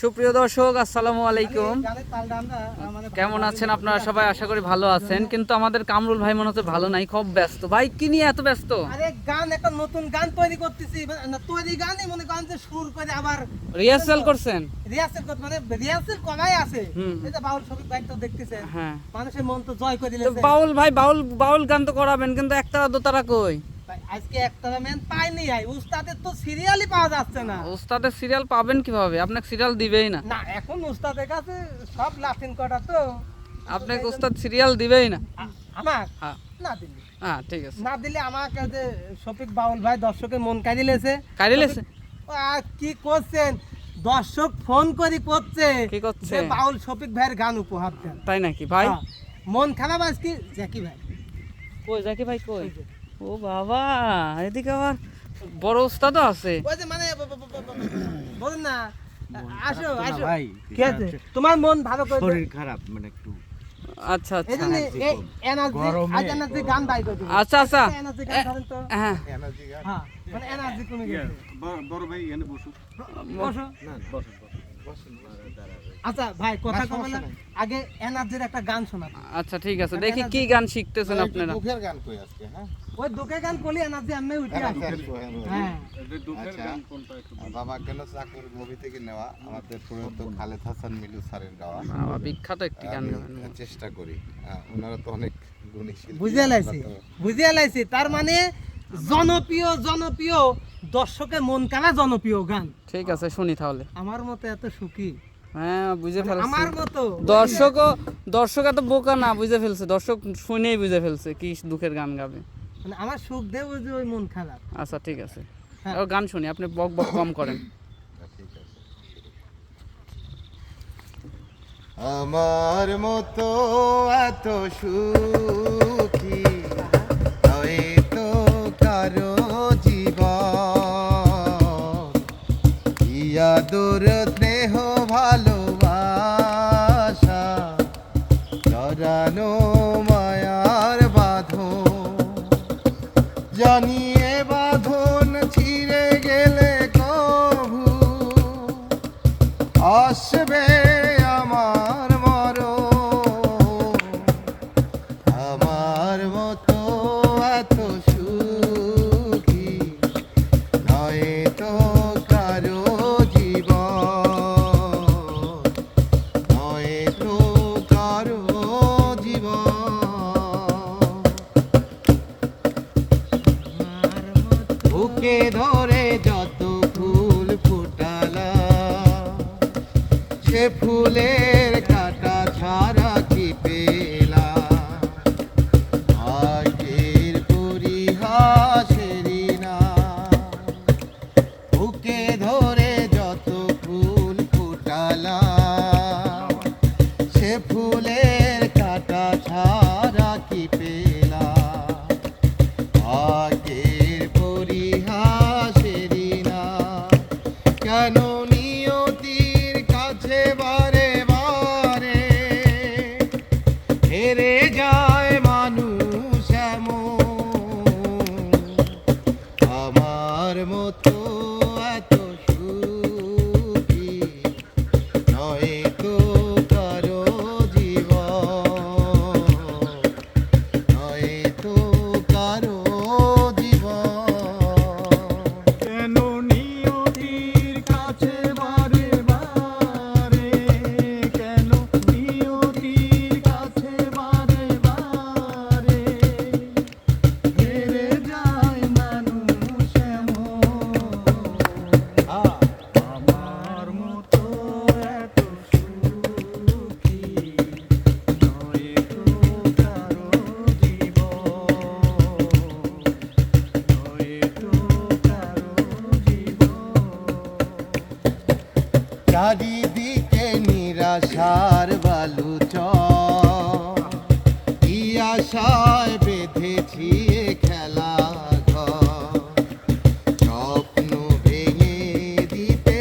সুপ্রিয় দর্শক আসসালামু আলাইকুম। কেমন আছেন আপনারা? সবাই আশা করি ভালো আছেন। কিন্তু আমাদের কামরুল ভাই মনে হচ্ছে ভালো নাই খুব ব্যস্ত। ভাই কি নিয়ে এত ব্যস্ত? আরে গান একটা নতুন গান তৈরি করতেছি। না তৈরি গানই মনে করেন যে সুর করে আবার রিহার্সাল করছেন? রিহার্সেল করতে মানে রিহার্সেল করাই আছে। যে বাউল শফিক ভাই তো দেখতেছেন। হ্যাঁ। মানুষের মন তো জয় করে তো দিলেছে বাউল ভাই বাউল বাউল গান তো করাবেন কিন্তু একটা দোতারা কই? আজকে একটা মেন পাইনি আই উস্তাদের তো সিরিয়ালই পাওয়া যাচ্ছে না। উস্তাদের সিরিয়াল পাবেন কীভাবে? আপনাকে সিরিয়াল দিবেই না। না এখন উস্তাদের কাছে সব লাফিং করা তো। আপনাকে উস্তাদ সিরিয়াল দিবেই না। আমার? হ্যাঁ। না দিলি। হ্যাঁ ঠিক আছে। না দিলে আমাকে যে শফিক বাউল ভাই দর্শকের মন কাড়িলেছে কারিলেছে আর কি করছেন? দর্শক ফোন করি করছে কি করছে? বাউল শফিক ভাইয়ের গান উপহার দেন। তাই নাকি ভাই? হ্যাঁ। মন খারাপ আজকে? জ্যাকি ভাই। কই জাকি ভাই কই? ও বাবা এদিকে আবার বড় উস্তাদও আছে। মানে বলুন না আসো আসো। ভাই কি আছে? তোমার মন ভালো করে শরীর খারাপ মানে একটু আচ্ছা আচ্ছা। এনার্জি আজ এনার্জি গান বাই করে আচ্ছা আচ্ছা। এনার্জি গান ধরেন তো। হ্যাঁ। হ্যাঁ মানে এনার্জি কমে গেছে। বড় ভাই এখানে বসু। বসো। না বসুন আচ্ছা ভাই কথা না? আগে এনার্জির একটা গান শোনা আচ্ছা ঠিক আছে। দেখি কি গান শিখতেছেন আপনারা। দুঃখের গান কই আজকে হ্যাঁ? ওই দুঃখে গান করলে এনার্জি আমি উঠে আসে। হ্যাঁ। আচ্ছা। বাবা কেন চাকর মুভি থেকে নেওয়া আমাদের প্রয়াত খালেদ হাসান মিলু স্যারের গাওয়া। বাবা বিখ্যাত একটি গান চেষ্টা করি। ওনারা তো অনেক গুণী শিল্পী বুঝে লাইছি বুঝে লাইছি। তার মানে জনপ্রিয় জনপ্রিয় দর্শকের মন কানা জনপ্রিয় গান। ঠিক আছে শুনি তাহলে। আমার মতো এত সুখী। হ্যাঁ বুঝে ফেলছি। আমার মতো দর্শকও দর্শক এত বোকা না বুঝে ফেলছে। দর্শক শুনেই বুঝে ফেলছে কি দুঃখের গান গাবে। মানে আমার সুখ দেব যে ওই মন খারাপ। আচ্ছা ঠিক আছে। হ্যাঁ। এবার গান শুনি আপনি বক বক কম করেন। আমার মতো এত সুখী জানিয়ে বাঁধন ছিঁড়ে গেলে কভু। আসবে আমার মর আমার মতো এত সুখী বুকে ধরে যত ফুল ফুটালা সে ফুলের Yeah. চারিদিকে নিরাশার বালু কি আশায় বেঁধেছি খেলা স্বপ্ন ভেঙে দিতে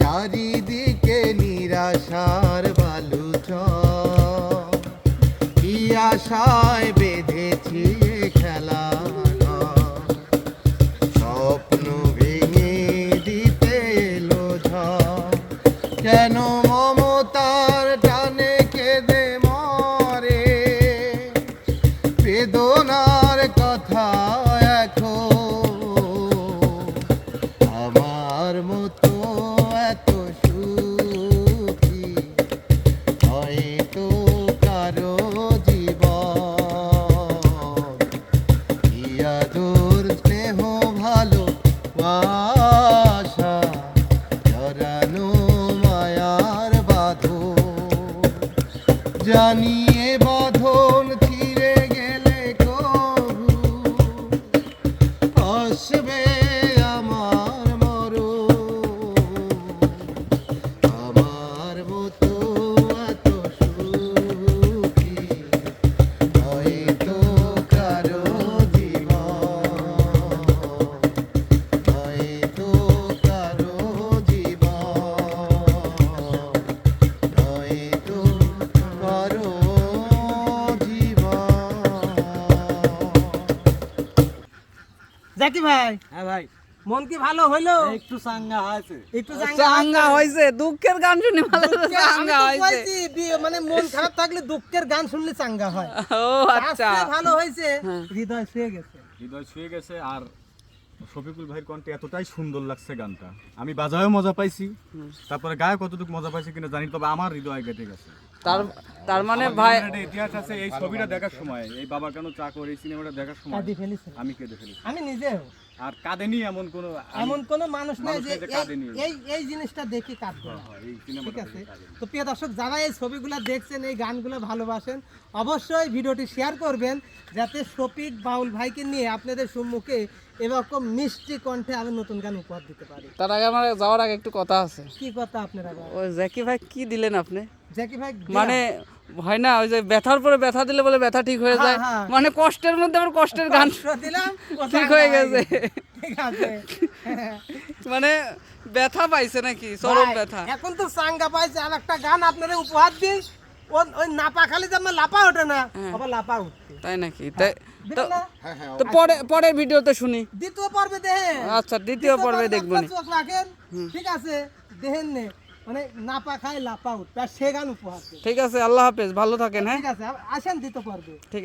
চারিদিকে নিরাশার বালু কি আশায় কেন মমতার টানে কেঁদে মরে? বেদনার কথা এখন আমার মতো জাকি ভাই? হ্যাঁ ভাই। মন কি ভালো হইল? একটু চাঙ্গা হয়েছে। একটু চাঙ্গা চাঙ্গা হয়েছে। দুঃখের গান শুনে ভালো চাঙ্গা হয়েছে। মানে মন খারাপ থাকলে দুঃখের গান শুনলে চাঙ্গা হয়। ও আচ্ছা। ভালো হয়েছে হ্যাঁ। হৃদয় ছুঁয়ে গেছে। হৃদয় ছুঁয়ে গেছে আর শফিকুল ভাইয়ের কণ্ঠে এতটাই সুন্দর লাগছে গানটা। আমি বাজায়ও মজা পাইছি তারপরে গায়ে কতটুকু মজা পাইছি কিনা জানি তবে আমার হৃদয় কেটে গেছে। তার তার মানে ভাই ইতিহাস আছে এই ছবিটা দেখার সময় এই বাবা কেন চাকর এই সিনেমাটা দেখার সময় কাঁদি ফেলেছে। আমি কেঁদে ফেলেছি। আমি নিজেও আর কাঁদেনি এমন কোনো আমি- এমন কোন মানুষ নাই যে এই- এই এই জিনিসটা দেখি কাঁদবে ঠিক আছে? তো প্রিয় দর্শক যারা এই ছবিগুলো দেখছেন এই গানগুলো ভালোবাসেন অবশ্যই ভিডিওটি শেয়ার করবেন যাতে শফিক বাউল ভাইকে নিয়ে আপনাদের সম্মুখে এরকম মিষ্টি কণ্ঠে আরও নতুন গান উপহার দিতে পারি। তার আগে আমার যাওয়ার আগে একটু কথা আছে। কি কথা আপনারা? ওই জ্যাকি ভাই কি দিলেন আপনি? মানে হয় না ওই যে ব্যথার পরে ব্যথা দিলে বলে ব্যথা ঠিক হয়ে যায়। হ্যাঁ, হ্যাঁ। মানে কষ্টের মধ্যে আবার কষ্টের গান দিলাম ঠিক হয়ে গেছে। মানে ব্যথা পাইছে নাকি? চরম ব্যথা। এখন তো সাঙ্গা পাইছে আর একটা গান আপনারা উপহার দিই। ওই- নাপা খালি যে আমার লাপা ওঠে না আবার লাপা তাই নাকি? তাই তো পরে পরের ভিডিওতে শুনি। দ্বিতীয় পর্বে দেখেন। আচ্ছা দ্বিতীয় পর্বে দেখব নি। আপনার চোখ রাখেন। ঠিক আছে দেখেন নে। মানে নাপা খায় লাপা উঠবে সে গান উপহার ঠিক আছে আল্লাহ হাফেজ ভালো থাকেন হ্যাঁ? ঠিক আছে আসেন দিতে পারবে ঠিক আছে